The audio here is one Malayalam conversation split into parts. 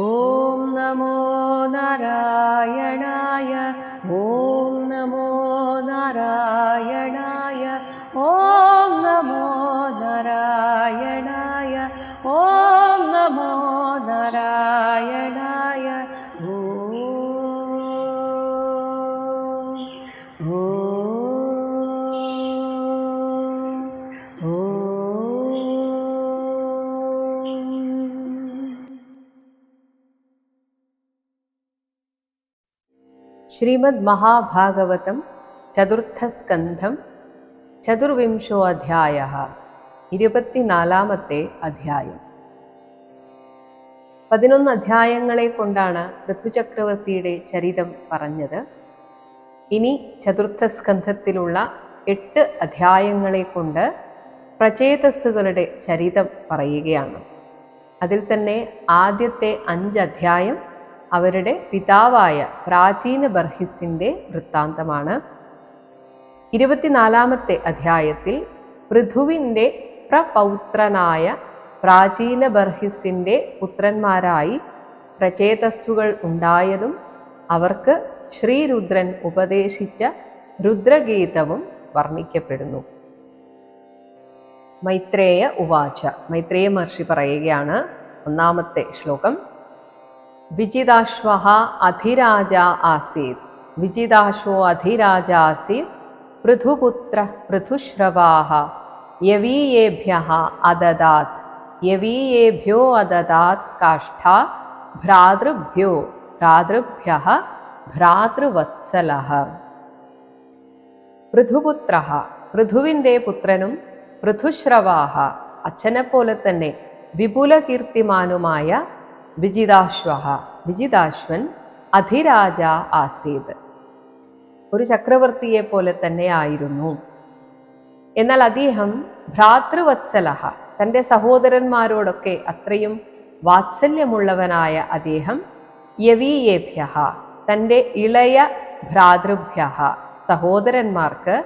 ॐ नमो नारायणाय മഹാഭാഗവതം ചതുർത്ഥസ്കന്ധം ചതുർവിംശോ അധ്യായ ഇരുപത്തിനാലാമത്തെ അധ്യായം. പതിനൊന്ന് അധ്യായങ്ങളെ കൊണ്ടാണ് പൃഥുചക്രവർത്തിയുടെ ചരിതം പറഞ്ഞത്. ഇനി ചതുർത്ഥസ്കന്ധത്തിലുള്ള എട്ട് അധ്യായങ്ങളെ കൊണ്ട് പ്രചേതസ്സുകളുടെ ചരിതം പറയുകയാണ്. അതിൽ തന്നെ ആദ്യത്തെ അഞ്ച് അധ്യായം അവരുടെ പിതാവായ പ്രാചീന ബർഹിസിന്റെ വൃത്താന്തമാണ്. ഇരുപത്തിനാലാമത്തെ അധ്യായത്തിൽ പൃഥുവിന്റെ പ്രപൗത്രനായ പ്രാചീന ബർഹിസിന്റെ പുത്രന്മാരായി പ്രചേതസ്സുകൾ ഉണ്ടായതും അവർക്ക് ശ്രീരുദ്രൻ ഉപദേശിച്ച രുദ്രഗീതവും വർണിക്കപ്പെടുന്നു. മൈത്രേയ ഉവാച മൈത്രേയ മഹർഷി പറയുകയാണ് ഒന്നാമത്തെ ശ്ലോകം. വിജിതാശ്വ അധിരാജ ആസീത്. വിജിതാശോ അധിരാജ ആസീത്. പൃഥുപുത്ര പൃഥുശ്രവാഹ. യവീയേഭ്യ അദദാത്. യവീയേഭ്യോ അദദാത് കാഷ്ഠ ഭ്രാതൃഭ്യോ. ഭ്രാതൃഭ്യ ഭ്രാതൃവത്സല പൃഥുപുത്ര പൃഥുവിന്റെ പുത്രനും പൃഥുശ്രവാഹ. അച്ഛനെപ്പോലെ തന്നെ വിപുല കീർത്തിമാനുമായ വിജിതാശ്വ വിജിതാശ്വൻ അധിരാജ ആസീത്. ഒരു ചക്രവർത്തിയെ പോലെ തന്നെ ആയിരുന്നു. എന്നാൽ അദ്ദേഹം ഭ്രാതൃവത്സല തന്റെ സഹോദരന്മാരോടൊക്കെ അത്രയും വാത്സല്യമുള്ളവനായ അദ്ദേഹം യവീയേഭ്യ തന്റെ ഇളയ ഭ്രാതൃഭ്യ സഹോദരന്മാർക്ക്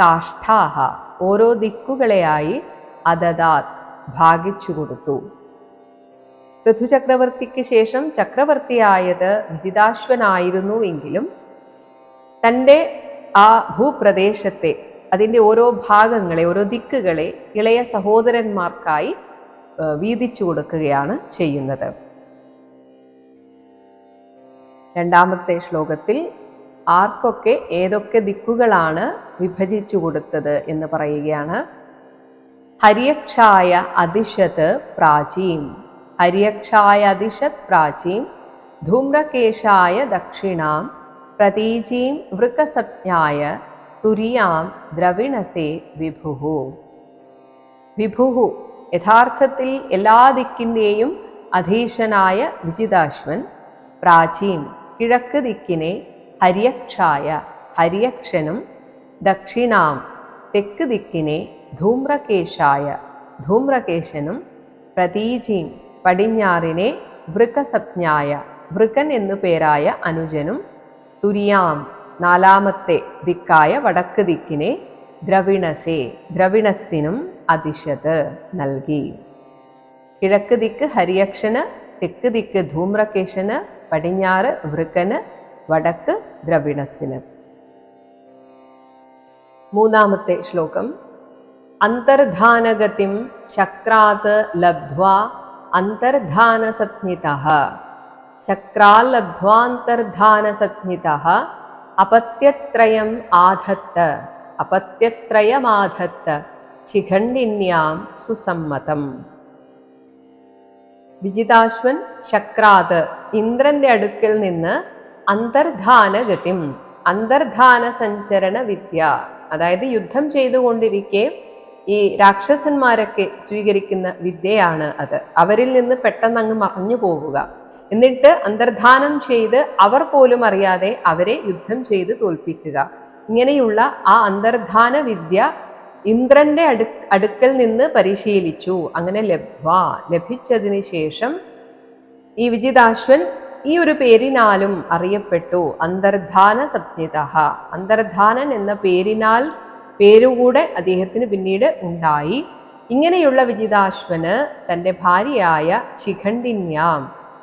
കാഷ്ഠാഹ. ഓരോ ദിക്കുകളെയായി അതദാത് ഭാഗിച്ചു കൊടുത്തു. പൃഥുചക്രവർത്തിക്ക് ശേഷം ചക്രവർത്തിയായത് വിജിതാശ്വനായിരുന്നു എങ്കിലും തന്റെ ആ ഭൂപ്രദേശത്തെ അതിന്റെ ഓരോ ഭാഗങ്ങളെ ഓരോ ദിക്കുകളെ ഇളയ സഹോദരന്മാർക്കായി വീതിച്ചു കൊടുക്കുകയാണ് ചെയ്യുന്നത്. രണ്ടാമത്തെ ശ്ലോകത്തിൽ ആർക്കൊക്കെ ഏതൊക്കെ ദിക്കുകളാണ് വിഭജിച്ചു കൊടുത്തത് എന്ന് പറയുകയാണ്. ഹരിയക്ഷായ അതിശത് പ്രാചീം. ഹര്യക്ഷായ दिशत् പ്രാചീം ധൂമ്രകേശായ ദക്ഷിണാം प्रतीचीं വൃക്കസജ്ഞായ തുരിയാം ദ്രവിണസേ വിഭുഹു വിഭുഹു യഥാർത്ഥത്തിൽ എല്ലാ ദിക്കിന്റെയും അധീശനായ വിജിതാശ്വൻ പ്രാചീം കിഴക്ക് ദിക്കിനെ ഹര്യക്ഷായ ഹര്യക്ഷനും ദക്ഷിണാം തെക്ക് ദിക്കിനെ ധൂമ്രകേശായ ധൂമ്രകേശനും പ്രതീചീം പടിഞ്ഞാറിനെ വൃക്കസപ്ഞായ വൃക്കൻ എന്നു പേരായ അനുജനും തുരിയാം നാലാമത്തെ ദിക്കായ വടക്ക് ദിക്കിനെ ദ്രവിണസേ ദ്രവിണസിനും അതിശത് നൽകി. കിഴക്ക് ദിക്ക് ഹരിയക്ഷന് തെക്ക് ദിക്ക് ധൂമ്രകേശന് പടിഞ്ഞാറ് വൃക്കന് വടക്ക് ദ്രവിണസിന് മൂന്നാമത്തെ ശ്ലോകം. അന്തർധാനഗതിം ചക്രാത് ലബ്ധ്വാ അന്തർധാനസപ്നിത ചക്രാലബ്ധ്വാന്തർധാനസപ്നിത അപത്യത്രയം ആധത്ത്. അപത്യത്രയമാധത്ത്. ചിഖണ്ഡിന്യാം സുസമ്മതം. വിജിതാശ്വൻ ശക്രാത് ഇന്ദ്രന്റെ അടുക്കൽ നിന്ന് അന്തർധാനഗതിം. അന്തർധാന സഞ്ചരണ വിദ്യ അതായത് യുദ്ധം ചെയ്തുകൊണ്ടിരിക്കെ ഈ രാക്ഷസന്മാരൊക്കെ സ്വീകരിക്കുന്ന വിദ്യയാണ് അത്. അവരിൽ നിന്ന് പെട്ടെന്ന് അങ്ങ് മറഞ്ഞു പോവുക. എന്നിട്ട് അന്തർധാനം ചെയ്ത് അവർ പോലും അറിയാതെ അവരെ യുദ്ധം ചെയ്ത് തോൽപ്പിക്കുക. ഇങ്ങനെയുള്ള ആ അന്തർധാന വിദ്യ ഇന്ദ്രന്റെ അടു അടുക്കൽ നിന്ന് പരിശീലിച്ചു. അങ്ങനെ ലബ്ധ്വ. ലഭിച്ചതിന് ശേഷം ഈ വിജിതാശ്വൻ ഈ ഒരു പേരിനാലും അറിയപ്പെട്ടു. അന്തർധാന സപ്നിത അന്തർധാനൻ എന്ന പേരിനാൽ പേരുകൂടെ അദ്ദേഹത്തിന് പിന്നീട് ഉണ്ടായി. ഇങ്ങനെയുള്ള വിജിതാശ്വന് തന്റെ ഭാര്യയായ ശിഖണ്ഡിന്യാം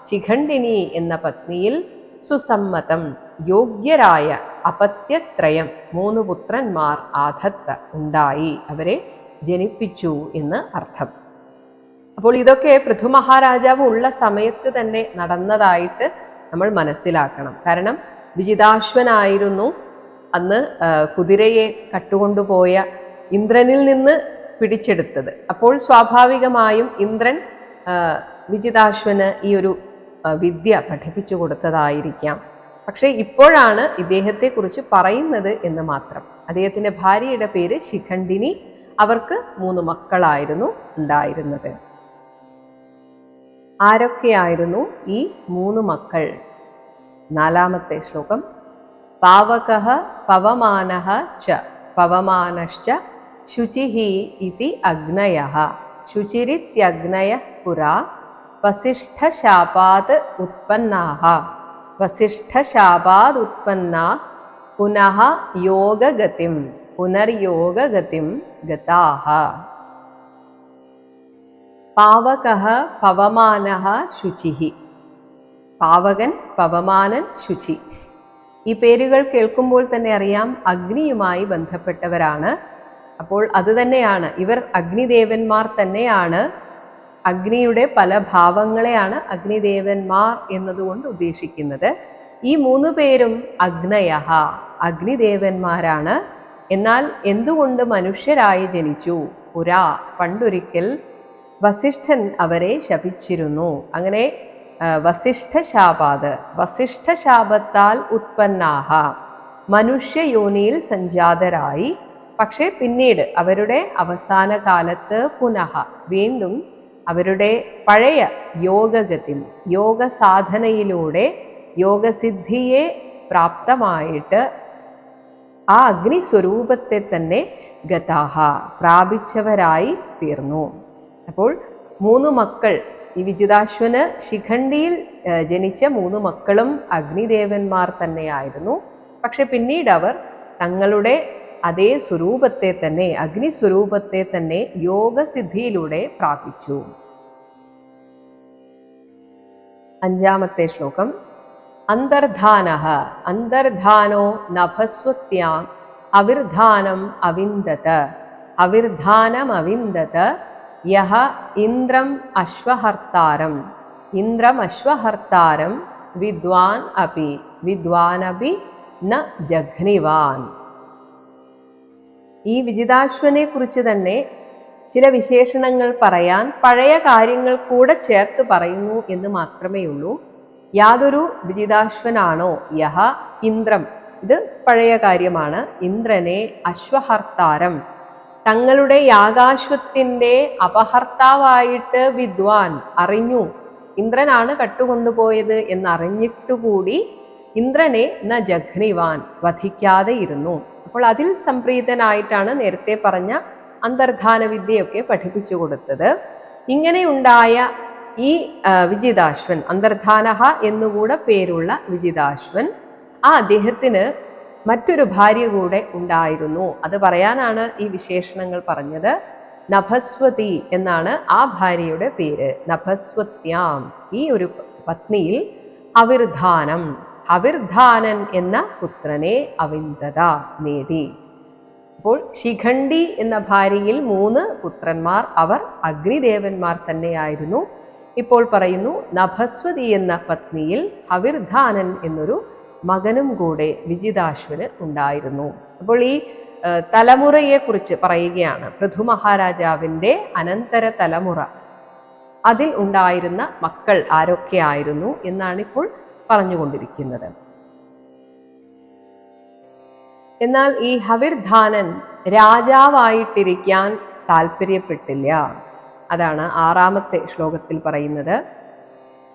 ശിഖണ്ഡിനി എന്ന പത്നിയിൽ സുസമ്മതം യോഗ്യരായ അപത്യത്രയം മൂന്ന് പുത്രന്മാർ ആധത്ത ഉണ്ടായി. അവരെ ജനിപ്പിച്ചു എന്ന് അർത്ഥം. അപ്പോൾ ഇതൊക്കെ പൃഥു മഹാരാജാവ് ഉള്ള സമയത്ത് തന്നെ നടന്നതായിട്ട് നമ്മൾ മനസ്സിലാക്കണം. കാരണം വിജിതാശ്വനായിരുന്നു അന്ന് കുതിരയെ കട്ടുകൊണ്ടുപോയ ഇന്ദ്രനിൽ നിന്ന് പിടിച്ചെടുത്തത്. അപ്പോൾ സ്വാഭാവികമായും ഇന്ദ്രൻ വിജിതാശ്വന് ഈ ഒരു വിദ്യ പഠിപ്പിച്ചു കൊടുത്തതായിരിക്കാം. പക്ഷേ ഇപ്പോഴാണ് ഇദ്ദേഹത്തെക്കുറിച്ച് പറയുന്നത് എന്ന് മാത്രം. അദ്ദേഹത്തിന്റെ ഭാര്യയുടെ പേര് ശിഖണ്ഡിനി. അവർക്ക് മൂന്ന് മക്കളായിരുന്നു ഉണ്ടായിരുന്നത്. ആരൊക്കെയായിരുന്നു ഈ മൂന്ന് മക്കൾ? നാലാമത്തെ ശ്ലോകം. पावकः पवमानः च पवमानश्च शुचिः इति अग्नयः। शुचिरित्यग्नयः पुरा वसिष्ठशापात् उत्पन्नाः। वसिष्ठशापात् उत्पन्नाः पुनः योगगतिं पुनर्योगगतिं गताः। पावकः पवमानः शुचिः। पावगन् पवमानन् शुचिः। ഈ പേരുകൾ കേൾക്കുമ്പോൾ തന്നെ അറിയാം അഗ്നിയുമായി ബന്ധപ്പെട്ടവരാണ്. അപ്പോൾ അത് തന്നെയാണ്. ഇവർ അഗ്നിദേവന്മാർ തന്നെയാണ്. അഗ്നിയുടെ പല ഭാവങ്ങളെയാണ് അഗ്നിദേവന്മാർ എന്നതുകൊണ്ട് ഉദ്ദേശിക്കുന്നത്. ഈ മൂന്ന് പേരും അഗ്നയഹ അഗ്നിദേവന്മാരാണ്. എന്നാൽ എന്തുകൊണ്ട് മനുഷ്യരായി ജനിച്ചു? പുരാ പണ്ടൊരിക്കൽ വസിഷ്ഠൻ അവരെ ശപിച്ചിരുന്നു. അങ്ങനെ വസിഷ്ഠ വസിഷ്ഠശാപത്താൽ വസിഷ്ഠ ശാപത്താൽ ഉത്പന്നാഹ. മനുഷ്യയോനിയിൽ സഞ്ജാതരായി പക്ഷേ പിന്നീട് അവരുടെ അവസാന കാലത്ത് പുനഃ വീണ്ടും അവരുടെ പഴയ യോഗഗതി യോഗ സാധനയിലൂടെ യോഗസിദ്ധിയെ പ്രാപ്തമായിട്ട് ആ അഗ്നി സ്വരൂപത്തെ തന്നെ ഗതാഹ പ്രാപിച്ചവരായി തീർന്നു. അപ്പോൾ മൂന്ന് മക്കൾ ഈ വിജിതാശ്വന് ശിഖണ്ഡിയിൽ ജനിച്ച മൂന്ന് മക്കളും അഗ്നിദേവന്മാർ തന്നെയായിരുന്നു. പക്ഷെ പിന്നീട് അവർ തങ്ങളുടെ അതേ സ്വരൂപത്തെ തന്നെ അഗ്നി സ്വരൂപത്തെ തന്നെ യോഗസിദ്ധിയിലൂടെ പ്രാപിച്ചു. അഞ്ചാമത്തെ ശ്ലോകം. അന്തർധാന അന്തർധാനോ നഭസ്വത്യാം അവിർധാനം അവിന്ദത അവിർധാനം അവിന്ദത് യഹ ഇന്ദ്രം അശ്വഹർത്താരം. ഇന്ദ്രം അശ്വഹർത്താരം വിദ്വാൻ അപി. വിദ്വാൻ അപി ന ജഘ്നിവാൻ. ഈ വിജിതാശ്വനെ കുറിച്ച് തന്നെ ചില വിശേഷണങ്ങൾ പറയാൻ പഴയ കാര്യങ്ങൾ കൂടെ ചേർത്ത് പറയുന്നു എന്ന് മാത്രമേ ഉള്ളൂ. യാതൊരു വിജിതാശ്വനാണോ യഹ ഇന്ദ്രം? ഇത് പഴയ കാര്യമാണ്. ഇന്ദ്രനെ അശ്വഹർത്താരം. തങ്ങളുടെ യാഗാശ്വത്തിന്റെ അപഹർത്താവായിട്ട് വിദ്വാൻ അറിഞ്ഞു. ഇന്ദ്രനാണ് കട്ടുകൊണ്ടുപോയത് എന്നറിഞ്ഞിട്ടുകൂടി ഇന്ദ്രനെ ന ജഘ്നിവാൻ വധിക്കാതെ ഇരുന്നു അപ്പോൾ അതിൽ സംപ്രീതനായിട്ടാണ് നേരത്തെ പറഞ്ഞ അന്തർധാന വിദ്യയൊക്കെ പഠിപ്പിച്ചു കൊടുത്തത്. ഇങ്ങനെയുണ്ടായ ഈ വിജിതാശ്വൻ അന്തർധാനഹ എന്നുകൂടെ പേരുള്ള വിജിതാശ്വൻ ആ അദ്ദേഹത്തിന് മറ്റൊരു ഭാര്യ കൂടെ ഉണ്ടായിരുന്നു. അത് പറയാനാണ് ഈ വിശേഷണങ്ങൾ പറഞ്ഞത്. നഭസ്വതി എന്നാണ് ആ ഭാര്യയുടെ പേര്. നഭസ്വത്യാം. ഈ ഒരു പത്നിയിൽ അവിർധാനം. അവിർധാനൻ എന്ന പുത്രനെ അവിന്ദത നേടി. അപ്പോൾ ശിഖണ്ഡി എന്ന ഭാര്യയിൽ മൂന്ന് പുത്രന്മാർ. അവർ അഗ്നിദേവന്മാർ തന്നെയായിരുന്നു. ഇപ്പോൾ പറയുന്നു നഭസ്വതി എന്ന പത്നിയിൽ ഹവിർധാനൻ എന്നൊരു മകനും കൂടെ വിജിതാശ്വന് ഉണ്ടായിരുന്നു. അപ്പോൾ ഈ തലമുറയെക്കുറിച്ച് പറയുകയാണ്. പൃഥു മഹാരാജാവിന്റെ അനന്തര തലമുറ. അതിൽ ഉണ്ടായിരുന്ന മക്കൾ ആരൊക്കെയായിരുന്നു എന്നാണ് ഇപ്പോൾ പറഞ്ഞുകൊണ്ടിരിക്കുന്നത്. എന്നാൽ ഈ ഹവിർധാനൻ രാജാവായിട്ടിരിക്കാൻ താല്പര്യപ്പെട്ടില്ല. അതാണ് ആറാമത്തെ ശ്ലോകത്തിൽ പറയുന്നത്.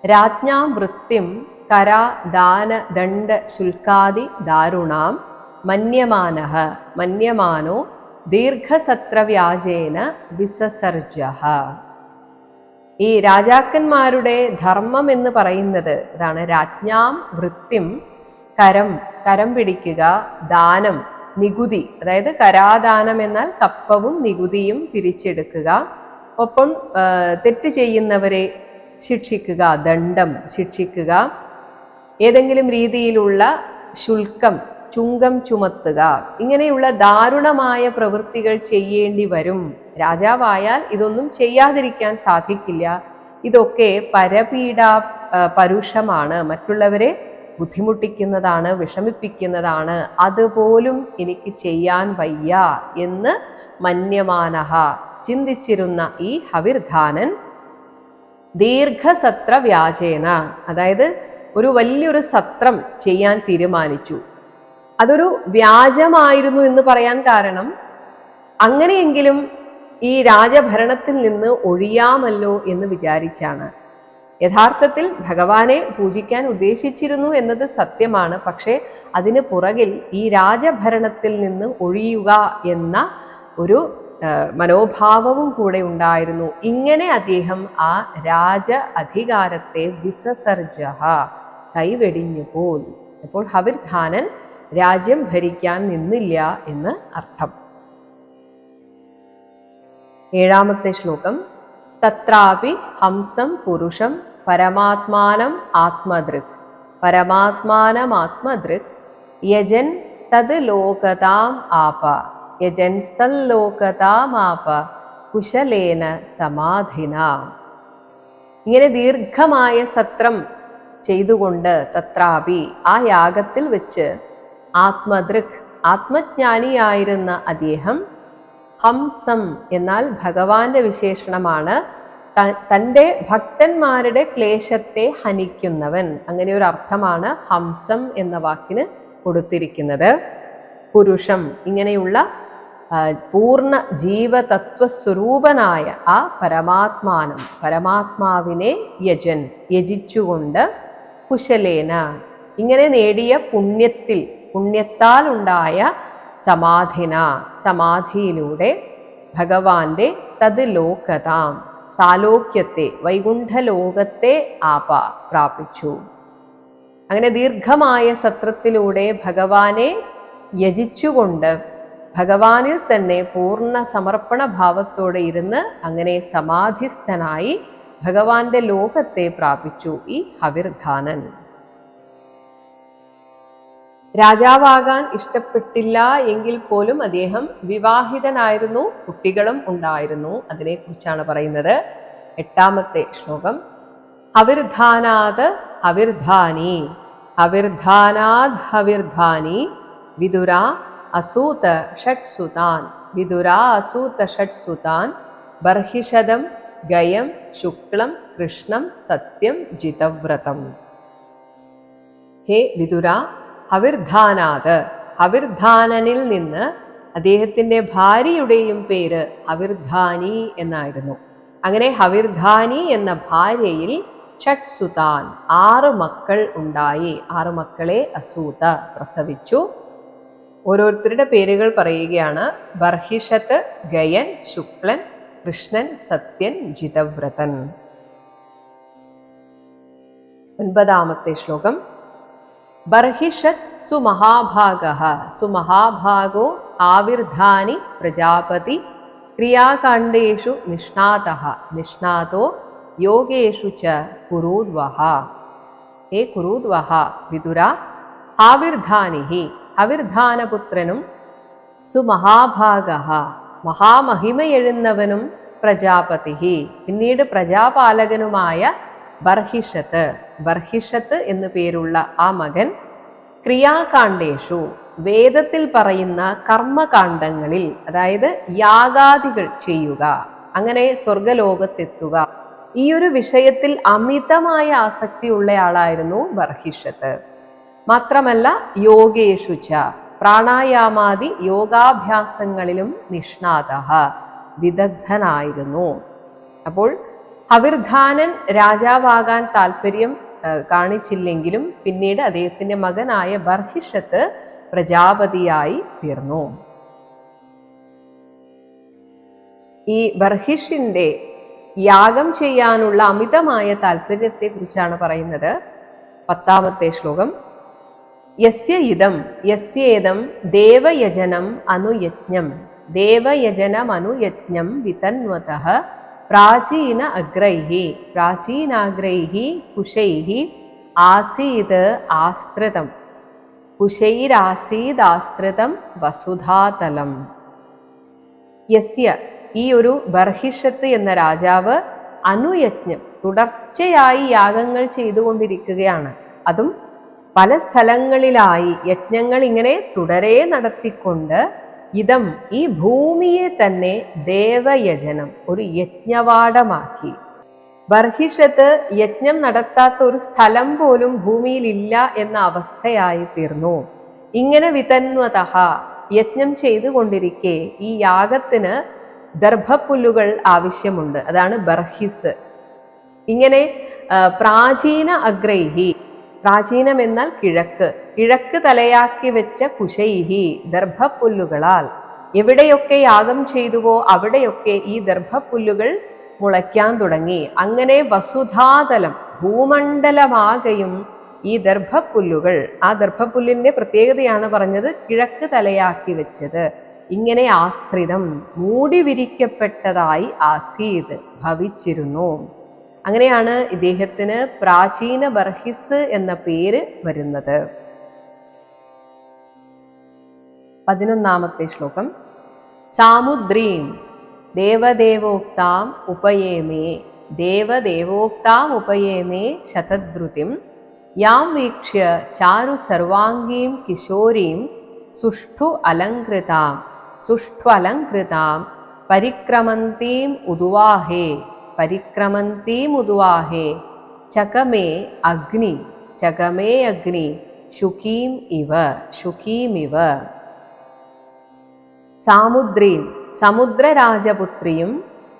രാജ്ഞാം വൃത്തിം കര ദാന ദണ്ഡ ശുൽക്കാദി ദാരുണാം മന്യമാനഃ മന്യമാനോ ദീർഘസത്രവ്യാജേന വിസസർജ ഈ രാജാക്കന്മാരുടെ ധർമ്മം എന്ന് പറയുന്നത് അതാണ് രാജ്ഞാം വൃത്തിം കരം കരം പിടിക്കുക ദാനം നികുതി. അതായത് കരാദാനം എന്നാൽ കപ്പവും നികുതിയും പിരിച്ചെടുക്കുക. ഒപ്പം തെറ്റ് ചെയ്യുന്നവരെ ശിക്ഷിക്കുക ദണ്ഡം ശിക്ഷിക്കുക. ഏതെങ്കിലും രീതിയിലുള്ള ശുൽക്കം ചുങ്കം ചുമത്തുക ഇങ്ങനെയുള്ള ദാരുണമായ പ്രവൃത്തികൾ ചെയ്യേണ്ടി വരും. രാജാവായാൽ ഇതൊന്നും ചെയ്യാതിരിക്കാൻ സാധിക്കില്ല. ഇതൊക്കെ പരപീഡ പരുഷമാണ്. മറ്റുള്ളവരെ ബുദ്ധിമുട്ടിക്കുന്നതാണ് വിഷമിപ്പിക്കുന്നതാണ്. അതുപോലും എനിക്ക് ചെയ്യാൻ വയ്യ എന്ന് മന്യമാനഹ ചിന്തിച്ചിരുന്ന ഈ ഹവിർധാനൻ ദീർഘസത്ര വ്യാജേന അതായത് ഒരു വലിയൊരു സത്രം ചെയ്യാൻ തീരുമാനിച്ചു. അതൊരു വ്യാജമായിരുന്നു എന്ന് പറയാൻ കാരണം അങ്ങനെയെങ്കിലും ഈ രാജഭരണത്തിൽ നിന്ന് ഒഴിയാമല്ലോ എന്ന് വിചാരിച്ചാണ്. യഥാർത്ഥത്തിൽ ഭഗവാനെ പൂജിക്കാൻ ഉദ്ദേശിച്ചിരുന്നു എന്നത് സത്യമാണ്. പക്ഷേ അതിന് പുറകിൽ ഈ രാജഭരണത്തിൽ നിന്ന് ഒഴിയുക എന്ന ഒരു മനോഭാവവും കൂടെ ഉണ്ടായിരുന്നു. ഇങ്ങനെ അദ്ദേഹം ആ രാജ അധികാരത്തെ വിസസർജ കൈവെടിഞ്ഞു പോയി. അപ്പോൾ ഹവിർധാനൻ രാജ്യം ഭരിക്കാൻ നിന്നില്ല എന്ന് അർത്ഥം. ഏഴാമത്തെ ശ്ലോകം. തത്രാപി ഹംസം പുരുഷം പരമാത്മാനം ആത്മദൃക്. പരമാത്മാനം ആത്മദൃക്. യജൻ തത് ലോകതാം ആപ. യജൻ സ്ഥലോകതാം ആപ. കുശലേന സമാധിന. ഇങ്ങനെ ദീർഘമായ സത്രം ചെയ്തുകൊണ്ട് തത്രാപി ആ യാഗത്തിൽ വെച്ച് ആത്മദൃക് ആത്മജ്ഞാനിയായിരുന്ന അദ്ദേഹം ഹംസം എന്നാൽ ഭഗവാന്റെ വിശേഷണമാണ്. തന്റെ ഭക്തന്മാരുടെ ക്ലേശത്തെ ഹനിക്കുന്നവൻ. അങ്ങനെ ഒരു അർത്ഥമാണ് ഹംസം എന്ന വാക്കിന് കൊടുത്തിരിക്കുന്നത്. പുരുഷം ഇങ്ങനെയുള്ള പൂർണ ജീവതത്വസ്വരൂപനായ ആ പരമാത്മാനം പരമാത്മാവിനെ യജൻ യജിച്ചുകൊണ്ട് കുശലേന. ഇങ്ങനെ നേടിയ പുണ്യത്തിൽ പുണ്യത്താൽ ഉണ്ടായ സമാധിന. സമാധിയിലൂടെ ഭഗവാന്റെ തത് ലോകതാം സാലോക്യത്തെ വൈകുണ്ഠലോകത്തെ ആപ പ്രാപിച്ചു. അങ്ങനെ ദീർഘമായ സത്രത്തിലൂടെ ഭഗവാനെ യജിച്ചുകൊണ്ട് ഭഗവാനിൽ തന്നെ പൂർണ സമർപ്പണ ഭാവത്തോടെ ഇരുന്ന് അങ്ങനെ സമാധിസ്ഥനായി ഭഗവാന്റെ ലോകത്തെ പ്രാപിച്ചു ഈ ഹവിർധാനൻ. രാജാവാകാൻ ഇഷ്ടപ്പെട്ടില്ല എങ്കിൽ പോലും അദ്ദേഹം വിവാഹിതനായിരുന്നു കുട്ടികളും ഉണ്ടായിരുന്നു. അതിനെക്കുറിച്ചാണ് പറയുന്നത് എട്ടാമത്തെ ശ്ലോകം. ഹവിർധാനാത് ഹവിർധാനി ഹവിർധാനാത് ഹവിർധാനി വിദുര അസൂത ഷട്സുതാൻ വിദുര അസൂത ഷട്സുതാൻ ബർഹിഷദം ഗയം ശുക്ലം കൃഷ്ണം സത്യം ജിതവ്രതം. ഹേ വിതുര ഹവിർധാനാത് ഹവിർധാനനിൽ നിന്ന് അദ്ദേഹത്തിന്റെ ഭാര്യയുടെയും പേര് ഹവിർധാനി എന്നായിരുന്നു. അങ്ങനെ ഹവിർധാനി എന്ന ഭാര്യയിൽ ഷട്സുതാൻ ആറ് മക്കൾ ഉണ്ടായി. ആറ് മക്കളെ അസൂത പ്രസവിച്ചു. ഓരോരുത്തരുടെ പേരുകൾ പറയുകയാണ്. ബർഹിഷത്ത് ഗയൻ ശുക്ലൻ കൃഷ്ണൻ സത്യൻ ജിതവ്രതൻ ഒൻപതാമത്തെ ശ്ലോകം ബർഹിഷത് സുമഹാഭാഗ സുമഹാഭാഗോ ആവിർധാനി പ്രജാപതി ക്രിയാകാണ്ഡേഷു നിഷ്ണാത നിഷ്ണാതോ യോഗേഷു ച കുരൂദ്വഹ ഹേ കുരൂദ്വഹ വിതുര ആവിർധാനി അവിർധാനപുത്രനും സുമഹാഭാഗ മഹാമഹിമയെഴുന്നവനും പ്രജാപതി പിന്നീട് പ്രജാപാലകനുമായ ബർഹിഷത്ത്. ബർഹിഷത്ത് എന്നു പേരുള്ള ആ മകൻ ക്രിയാകാണ്ഡേഷു വേദത്തിൽ പറയുന്ന കർമ്മകാണ്ഡങ്ങളിൽ അതായത് യാഗാദികൾ ചെയ്യുക അങ്ങനെ സ്വർഗലോകത്തെത്തുക ഈ ഒരു വിഷയത്തിൽ അമിതമായ ആസക്തി ഉള്ളയാളായിരുന്നു ബർഹിഷത്ത്. മാത്രമല്ല യോഗേഷുച പ്രാണായാമാദി യോഗാഭ്യാസങ്ങളിലും നിഷ്ണാത വിദഗ്ധനായിരുന്നു. അപ്പോൾ ഹവിർധാനൻ രാജാവാകാൻ താല്പര്യം കാണിച്ചില്ലെങ്കിലും പിന്നീട് അദ്ദേഹത്തിന്റെ മകനായ ബർഹിഷത്ത് പ്രജാപതിയായി തീർന്നു. ഈ ബർഹിഷിന്റെ യാഗം ചെയ്യാനുള്ള അമിതമായ താല്പര്യത്തെ കുറിച്ചാണ് പറയുന്നത് പത്താമത്തെ ശ്ലോകം. യസ്യ ഇതം യസ്യേദം ദേവയജനം അനുയജ്ഞം. ദേവയജനം അനുയജ്ഞം വിതന്വത പ്രാചീന അഗ്രൈഹി പ്രാചീനാഗ്രൈഹി കുശൈഹി ആസീത് ആസ്ത്രിതം കുശൈരാസീദാസ്ത്രിതം വസുധാതലം. യസ്യ ഈ ഒരു ബർഹിഷത്ത് എന്ന രാജാവ് അനുയജ്ഞം തുടർച്ചയായി യാഗങ്ങൾ ചെയ്തുകൊണ്ടിരിക്കുകയാണ്. അതും പല സ്ഥലങ്ങളിലായി യജ്ഞങ്ങൾ ഇങ്ങനെ തുടരെ നടത്തിക്കൊണ്ട് ഇതം ഈ ഭൂമിയെ തന്നെ ദേവയജനം ഒരു യജ്ഞവാടമാക്കി. ബർഹിഷത്ത് യജ്ഞം നടത്താത്ത ഒരു സ്ഥലം പോലും ഭൂമിയിലില്ല എന്ന അവസ്ഥയായി തീർന്നു. ഇങ്ങനെ വിതന്വതഹ യജ്ഞം ചെയ്തുകൊണ്ടിരിക്കെ ഈ യാഗത്തിന് ഗർഭപ്പുല്ലുകൾ ആവശ്യമുണ്ട്. അതാണ് ബർഹിസ്. ഇങ്ങനെ പ്രാചീന അഗ്രൈഹി പ്രാചീനം എന്നാൽ കിഴക്ക്. കിഴക്ക് തലയാക്കി വെച്ച കുശൈഹി ദർഭപ്പുല്ലുകളാൽ. എവിടെയൊക്കെ യാഗം ചെയ്തുവോ അവിടെയൊക്കെ ഈ ദർഭപ്പുല്ലുകൾ മുളയ്ക്കാൻ തുടങ്ങി. അങ്ങനെ വസുധാതലം ഭൂമണ്ഡലമാകയും ഈ ദർഭപ്പുല്ലുകൾ ആ ദർഭപ്പുല്ലിന്റെ പ്രത്യേകതയാണ് പറഞ്ഞത് കിഴക്ക് തലയാക്കി വെച്ചത്. ഇങ്ങനെ ആസ്ത്രിതം മൂടി വിരിക്കപ്പെട്ടതായി ആസീദ് ഭവിച്ചിരുന്നു. അങ്ങനെയാണ് ഇദ്ദേഹത്തിന് പ്രാചീന ബർഹിസ് എന്ന പേര് വരുന്നത്. പതിനൊന്നാമത്തെ ശ്ലോകം. സാമുദ്രീം ദേവദേവോക്താം ഉപയേമേ ദേവദേവോക്താം ഉപയേമേ ശതദ്രുതിം യാം വീക്ഷ്യ ചാരു സർവാംഗീം കിശോരീം സുഷ്ഠു അലങ്കൃതാം സുഷ്ഠു അലങ്കൃതാം പരിക്രമന്തീം ഉദുവാഹേ പരിക്രമന്തീമുദ്വാഹേ ചകമേ അഗ്നി ചകമേ അഗ്നി ശുഖീം ഇവ ശുഖീമിവ സാമുദ്രീം സമുദ്രരാജപുത്രിയും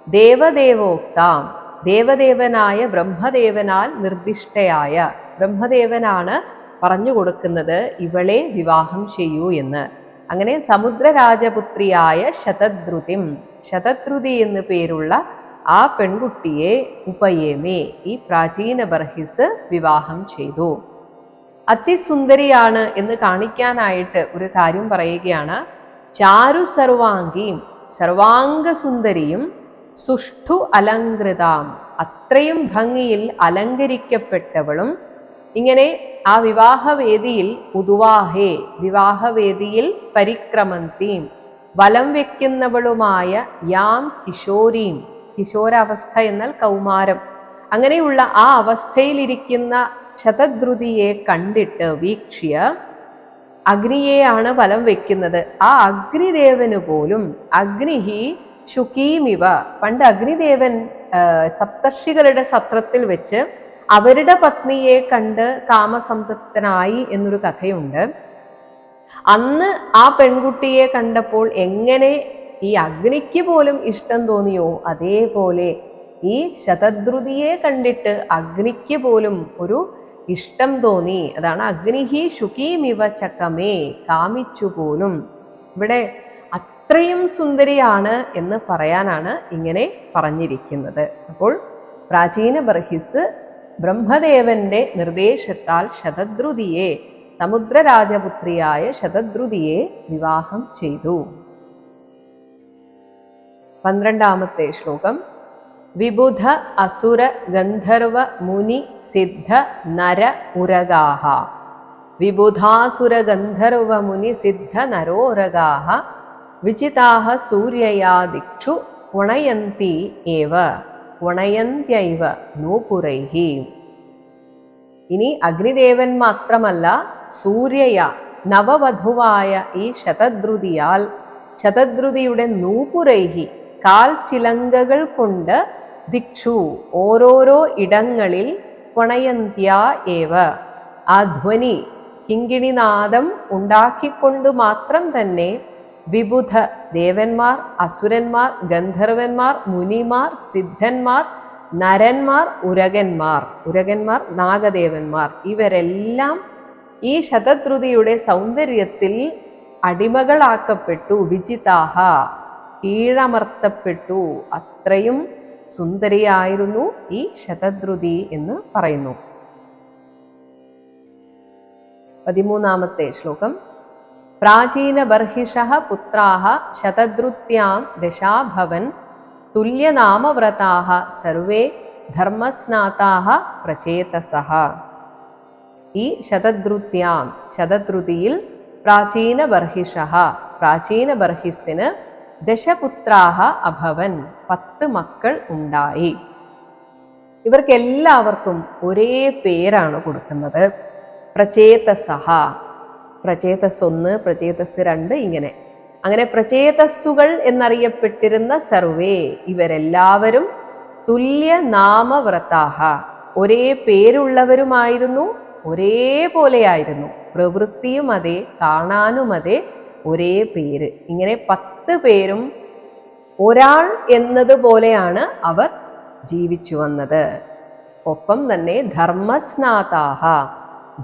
ദേവദേവോക്താം ദേവദേവനായ ബ്രഹ്മദേവനാൽ നിർദ്ദിഷ്ടയായ ബ്രഹ്മദേവനാണ് പറഞ്ഞു കൊടുക്കുന്നത് ഇവളെ വിവാഹം ചെയ്യൂ എന്ന്. അങ്ങനെ സമുദ്രരാജപുത്രിയായ ശതദ്രുതിം ശതദ്രുതി എന്ന് പേരുള്ള ആ പെൺകുട്ടിയെ ഉപയേമേ ഈ പ്രാചീന ബർഹിസ് വിവാഹം ചെയ്തു. അതിസുന്ദരിയാണ് എന്ന് കാണിക്കാനായിട്ട് ഒരു കാര്യം പറയുകയാണ്. ചാരു സർവാംഗീം സർവാംഗസുന്ദരിയും സുഷ്ഠു അലങ്കൃതാം അത്രയും ഭംഗിയിൽ അലങ്കരിക്കപ്പെട്ടവളും ഇങ്ങനെ ആ വിവാഹവേദിയിൽ ഉതുവാഹേ വിവാഹവേദിയിൽ പരിക്രമന്തീം വലം വെക്കുന്നവളുമായ യാം കിശോരീം കിശോരാവസ്ഥ എന്നാൽ കൗമാരം. അങ്ങനെയുള്ള ആ അവസ്ഥയിലിരിക്കുന്ന ശതദ്രുതിയെ കണ്ടിട്ട് വീക്ഷ്യ അഗ്നിയെയാണ് ഫലം വെക്കുന്നത്. ആ അഗ്നിദേവന് പോലും അഗ്നിഹി ശുക്കീമിവ. പണ്ട് അഗ്നിദേവൻ സപ്തർഷികളുടെ സത്രത്തിൽ വെച്ച് അവരുടെ പത്നിയെ കണ്ട് കാമസംതൃപ്തനായി എന്നൊരു കഥയുണ്ട്. അന്ന് ആ പെൺകുട്ടിയെ കണ്ടപ്പോൾ എങ്ങനെ ഈ അഗ്നിക്ക് പോലും ഇഷ്ടം തോന്നിയോ? അതേപോലെ ഈ ശതദ്രുതിയെ കണ്ടിട്ട് അഗ്നിക്ക് പോലും ഒരു ഇഷ്ടം തോന്നി. അതാണ് അഗ്നിഹി ശുകീമിവ ചക്കമേ കാമിച്ചു പോലും. ഇവിടെ അത്രയും സുന്ദരിയാണ് എന്ന് പറയാനാണ് ഇങ്ങനെ പറഞ്ഞിരിക്കുന്നത്. അപ്പോൾ പ്രാചീന ബർഹിസ് ബ്രഹ്മദേവന്റെ നിർദ്ദേശത്താൽ ശതദ്രുതിയെ സമുദ്രരാജപുത്രിയായ ശതദ്രുതിയെ വിവാഹം ചെയ്തു. പന്ത്രണ്ടാമത്തെ ശ്ലോകം. വിബുധ അസുര ഗന്ധർവ മുനി സിദ്ധ നര ഉരഗാഹ. വിബുധാസുര ഗന്ധർവ മുനി സിദ്ധ നരോരഗാഹ വിചിതാഹ സൂര്യയാ ദിക്ഷു ഉണയന്തി ഏവ. ഉണയന്ത്യൈവ നൂപുരൈഹി. ഇനി അഗ്നിദേവൻ മാത്രമല്ല സൂര്യയ നവവധുവായ ഈ ശതദ്രുതിയാൽ ശതദ്രുതിയുടെ നൂപുരൈഹി കാൽ ചിലങ്കകൾ കൊണ്ട് ദിക്ഷു ഓരോരോ ഇടങ്ങളിൽ പണയന്ത്യ ഏവ. ആ ധ്വനി കിങ്കിണിനാദം ഉണ്ടാക്കിക്കൊണ്ട് മാത്രം തന്നെ വിബുധ ദേവന്മാർ അസുരന്മാർ ഗന്ധർവന്മാർ മുനിമാർ സിദ്ധന്മാർ നരന്മാർ ഉരകന്മാർ ഉരകന്മാർ നാഗദേവന്മാർ ഇവരെല്ലാം ഈ ശതദ്രുതിയുടെ സൗന്ദര്യത്തിൽ അടിമകളാക്കപ്പെട്ടു വിജിതാഹ. കീഴമർത്തപ്പെട്ടു. അത്രയും സുന്ദരിയായിരുന്നു ഈ ശതദ്രുതി എന്ന് പറയുന്നു. പതിമൂന്നാമത്തെ ശ്ലോകം. പ്രാചീന ബർഹിഷ പുത്രാഹ ശതദ്രുത്യാം ദശാഭവൻ തുല്യനാമവ്രതാഹ സർവേ ധർമ്മസ്നാതാഹ പ്രചേതസഹ ഈ ശതദ്രുത്യാം ശതദ്രുതിയിൽ പ്രാചീന ബർഹിഷ പ്രാചീന ബർഹിസിന് ദശപുത്രാഹ അഭവൻ. പത്ത് മക്കൾ ഉണ്ടായി. ഇവർക്കെല്ലാവർക്കും ഒരേ പേരാണ് കൊടുക്കുന്നത്. പ്രചേതസഹ. പ്രചേതസ് ഒന്ന് പ്രചേതസ് രണ്ട് ഇങ്ങനെ. അങ്ങനെ പ്രചേതസ്സുകൾ എന്നറിയപ്പെട്ടിരുന്ന സർവേ ഇവരെല്ലാവരും തുല്യ നാമവ്രതാഹ ഒരേ പേരുള്ളവരുമായിരുന്നു ഒരേപോലെയായിരുന്നു. പ്രവൃത്തിയും അതേ കാണാനും അതെ ഒരേ പേര്. ഇങ്ങനെ പത്ത് പേരും ഒരാൾ എന്നതുപോലെയാണ് അവർ ജീവിച്ചു വന്നത്. ഒപ്പം തന്നെ ധർമ്മസ്നാതാഹ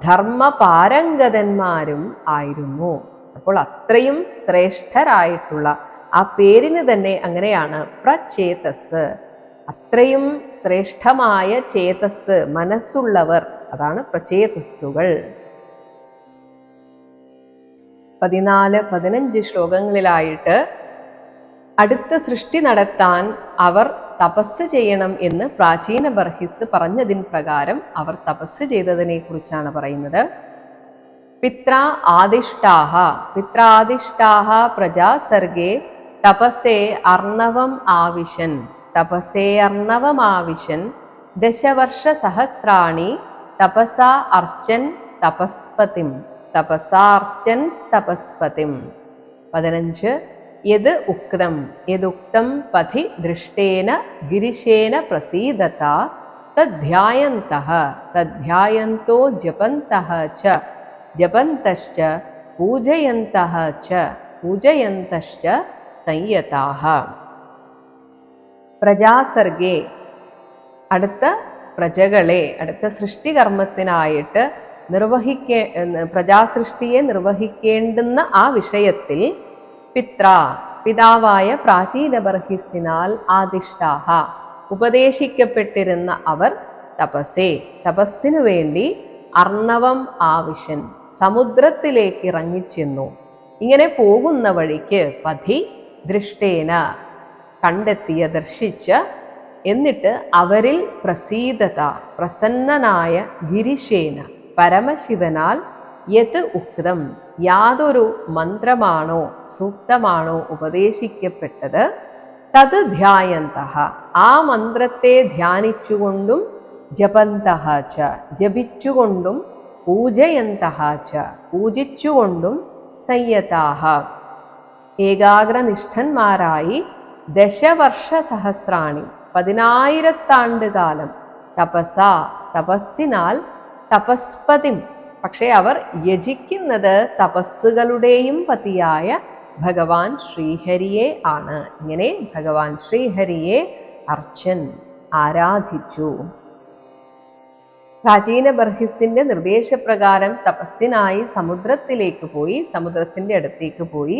ധർമ്മപാരംഗതന്മാരും ആയിരുന്നു. അപ്പോൾ അത്രയും ശ്രേഷ്ഠരായിട്ടുള്ള ആ പേരിന് തന്നെ അങ്ങനെയാണ് പ്രചേതസ്. അത്രയും ശ്രേഷ്ഠമായ ചേതസ് മനസ്സുള്ളവർ അതാണ് പ്രചേതസ്സുകൾ. പതിനാല് പതിനഞ്ച് ശ്ലോകങ്ങളിലായിട്ട് അടുത്ത സൃഷ്ടി നടത്താൻ അവർ തപസ് ചെയ്യണം എന്ന് പ്രാചീന ബർഹിസ് പറഞ്ഞതിൻ പ്രകാരം അവർ തപസ് ചെയ്തതിനെ കുറിച്ചാണ് പറയുന്നത്. പിത്ര ആദിഷ്ടാഹ. പിത്രാദിഷ്ടാഹ പ്രജാസർഗേ തപസേ അർണവം ആവിശൻ. തപസേ അർണവം ആവിശൻ. ദശവർഷ സഹസ്രാണി തപസ അർച്ചൻ തപസ്പതിം. തപസാർച്ചൻ തപസ്പതിം. പതിനഞ്ച് യത് ഉക്തം. യദുക്തം പഥി ദൃഷ്ടേന ഗിരിശേന പ്രസീദത. തദ്ധ്യായന്ത തദ്ധ്യായന്തോ ജപന്ത ച. ജപന്തശ്ച പൂജയന്ത ച. പൂജയന്തശ്ച സംയതാഹ. പ്രജാസർഗേ. അടുത്ത പ്രജകളെ അടുത്ത സൃഷ്ടികർമ്മത്തിനായിട്ട് നിർവഹിക്കേ പ്രജാസൃഷ്ടിയെ നിർവഹിക്കേണ്ടുന്ന ആ വിഷയത്തിൽ പിത്ര പിതാവായ പ്രാചീന ബർഹിസിനാൽ ആദിഷ്ടാഹ ഉപദേശിക്കപ്പെട്ടിരുന്ന അവർ തപസ്സേ. തപസ്സിനു വേണ്ടി അർണവം ആവശ്യൻ സമുദ്രത്തിലേക്ക് ഇറങ്ങിച്ചെന്നു ഇങ്ങനെ പോകുന്ന വഴിക്ക് പതി ദൃഷ്ടേന കണ്ടെത്തിയ ദർശിച്ച് എന്നിട്ട് അവരിൽ പ്രസീതത പ്രസന്നനായ ഗിരിശേന പരമശിവനാൽ യത് ഉക്തം. യാതൊരു മന്ത്രമാണോ സൂക്തമാണോ ഉപദേശിക്കപ്പെട്ടത്? തത് ധ്യായന്ത ആ മന്ത്രത്തെ ധ്യാനിച്ചുകൊണ്ടും ജപന്തഹ ച. ജപിച്ചുകൊണ്ടും പൂജയന്തഹ ച. പൂജിച്ചുകൊണ്ടും സംയതാഹ ഏകാഗ്രനിഷ്ഠന്മാരായി ദശവർഷ സഹസ്രാണി പതിനായിരത്താണ്ട് കാലം. തപസ തപസ്സിനാൽ തപസ്പതിം. പക്ഷേ അവർ യജിക്കുന്നത് തപസ്സുകളുടെയും പതിയായ ഭഗവാൻ ശ്രീഹരിയെ ആണ്. ഇങ്ങനെ ഭഗവാൻ ശ്രീഹരിയെ അർച്ചൻ ആരാധിച്ചു. പ്രാചീന ബർഹിസിന്റെ നിർദ്ദേശപ്രകാരം തപസ്സിനായി സമുദ്രത്തിലേക്ക് പോയി സമുദ്രത്തിന്റെ അടുത്തേക്ക് പോയി.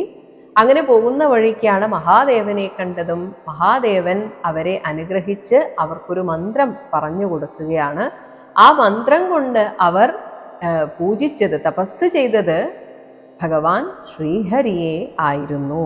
അങ്ങനെ പോകുന്ന വഴിക്കാണ് മഹാദേവനെ കണ്ടതും. മഹാദേവൻ അവരെ അനുഗ്രഹിച്ച് അവർക്കൊരു മന്ത്രം പറഞ്ഞു കൊടുക്കുകയാണ്. ആ മന്ത്രം കൊണ്ട് അവർ പൂജിച്ചത് തപസ് ചെയ്തത് ഭഗവാൻ ശ്രീഹരിയെ ആയിരുന്നു.